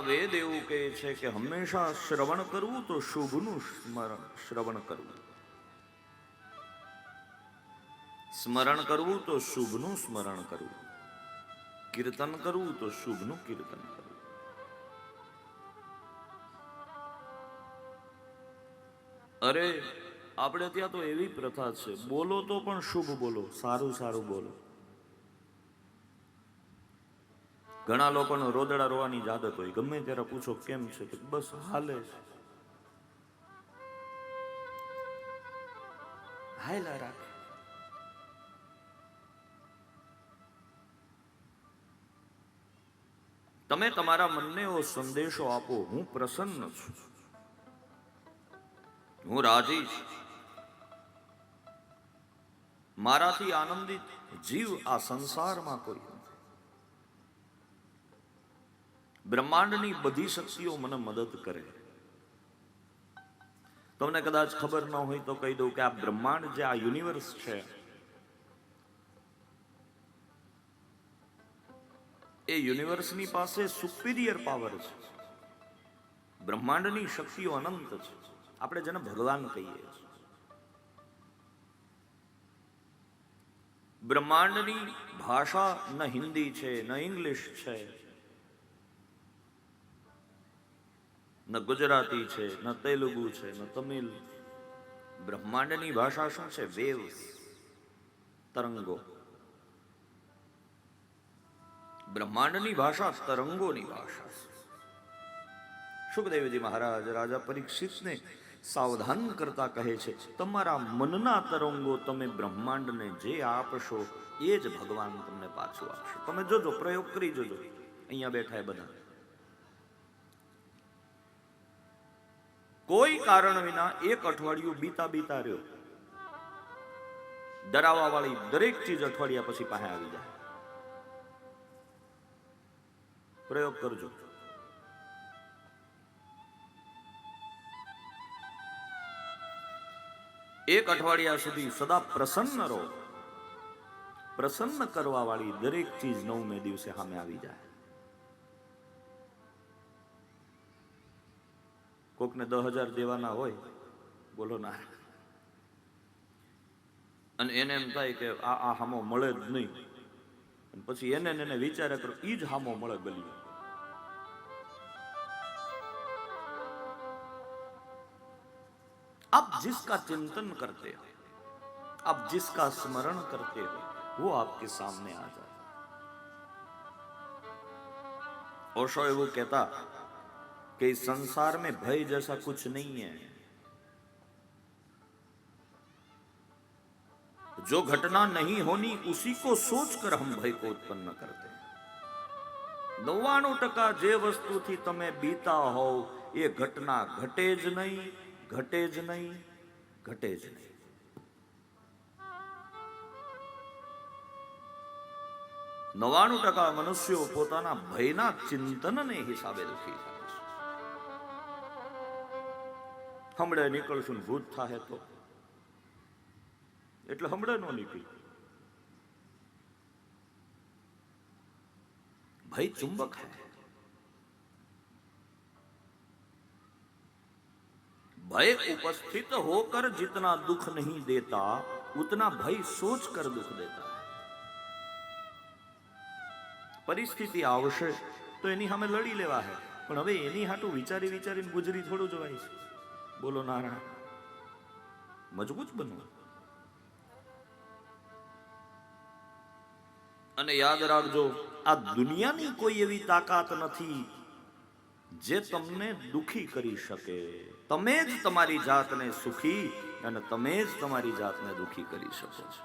વેદ એવું કહે છે કે હંમેશા શ્રવણ કરવું તો શુભનું સ્મરણ, શ્રવણ કરવું. સ્મરણ કરવું તો શુભનું સ્મરણ કરવું. કીર્તન કરવું તો શુભનું કીર્તન કરવું. અરે, આપણે ત્યાં તો એવી પ્રથા છે, બોલો તો પણ શુભ બોલો, સારું સારું બોલો. ઘણા લોકોનો રોદડા રોવાની જ હોય. ગમે ત્યારે પૂછો કેમ છે કે બસ હાલે છે. હાયલા રાખે. તમે તમારા મનને એવો સંદેશો આપો, હું પ્રસન્ન છું. હું રાજી છું. મારાથી આનંદિત જીવ આ સંસારમાં કોઈ નથી બ્રહ્માંડની બધી શક્તિઓ મને મદદ કરે. તમને કદાચ ખબર ન હોય તો કહી દઉં કે આ બ્રહ્માંડ જે આ યુનિવર્સ છે, એ યુનિવર્સની પાસે સુપિરિયર પાવર છે. બ્રહ્માંડની શક્તિઓ અનંત છે. આપણે જેને ભગવાન કહીએ છીએ. બ્રહ્માંડની ભાષા ન હિન્દી છે, ન ઇંગ્લિશ છે ન ગુજરાતી છે, ન તેલુગુ છે, ન તમિલ. બ્રહ્માંડની ભાષા શું છે? વેવ્સ તરંગો. બ્રહ્માંડની ભાષા તરંગોની ભાષા સુખદેવજી મહારાજ રાજા પરીક્ષિતને સાવધાન કરતા કહે છે, તમારા મનના તરંગો તમે બ્રહ્માંડને જે આપશો, એ જ ભગવાન તમને પાછું આપશે. તમે જોજો, પ્રયોગ કરી જોજો. અહીંયા બેઠા એ બધા. કોઈ કારણ વિના એક અઠવાડિયું બીતા બીતા રહ્યો. ડરાવા વાળી દરેક ચીજ અઠવાડિયા પછી પાસે આવી જાય. પ્રયોગ કરજો. એક અઠવાડિયા સુધી સદા પ્રસન્ન રહો. પ્રસન્ન કરવા વાળી દરેક ચીજ નવમે દિવસે સામે આવી જાય. કોકને દસ હજાર દેવાના હોય બોલો ના અને એને એમ થાય કે આ આ હામો મળે જ નહીં અને પછી એને ને એને વિચારે કરો ઈ જ હામો મળે ગલી आप जिसका चिंतन करते हो आप जिसका स्मरण करते हो वो आपके सामने आ जाता ओशो वो कहता कि इस संसार में भय जैसा कुछ नहीं है जो घटना नहीं होनी उसी को सोचकर हम भय को उत्पन्न करते हैं નવ્વાણું ટકા જે વસ્તુથી તમે બીતા હોવ એ ઘટના ઘટે જ નહીં ઘટે જ નહીં ઘટે જ નહીં નવ્વાણું ટકા મનુષ્યો પોતાના ભયના ચિંતનને હિસાબે દુખી થાય હમણે નીકળશું ને ભૂત થાહે તો એટલે હમણે નો નીકળી भय चुंबक है भय उपस्थित होकर जितना दुख नहीं देता उतना भय सोच कर दुख देता है પરિસ્થિતિ આવશે તો એની સામે લડી લેવા હે પણ હવે એની હાટું વિચારી વિચારીને ગુજરી થોડું જવાય છે બોલો નારાયણ. મજબૂત બનવું અને યાદ રાખજો, આ દુનિયાની કોઈ એવી તાકાત નથી જે તમને દુખી કરી શકે. તમે જ તમારી જાતને સુખી અને તમે જ તમારી જાતને દુખી કરી શકો છો.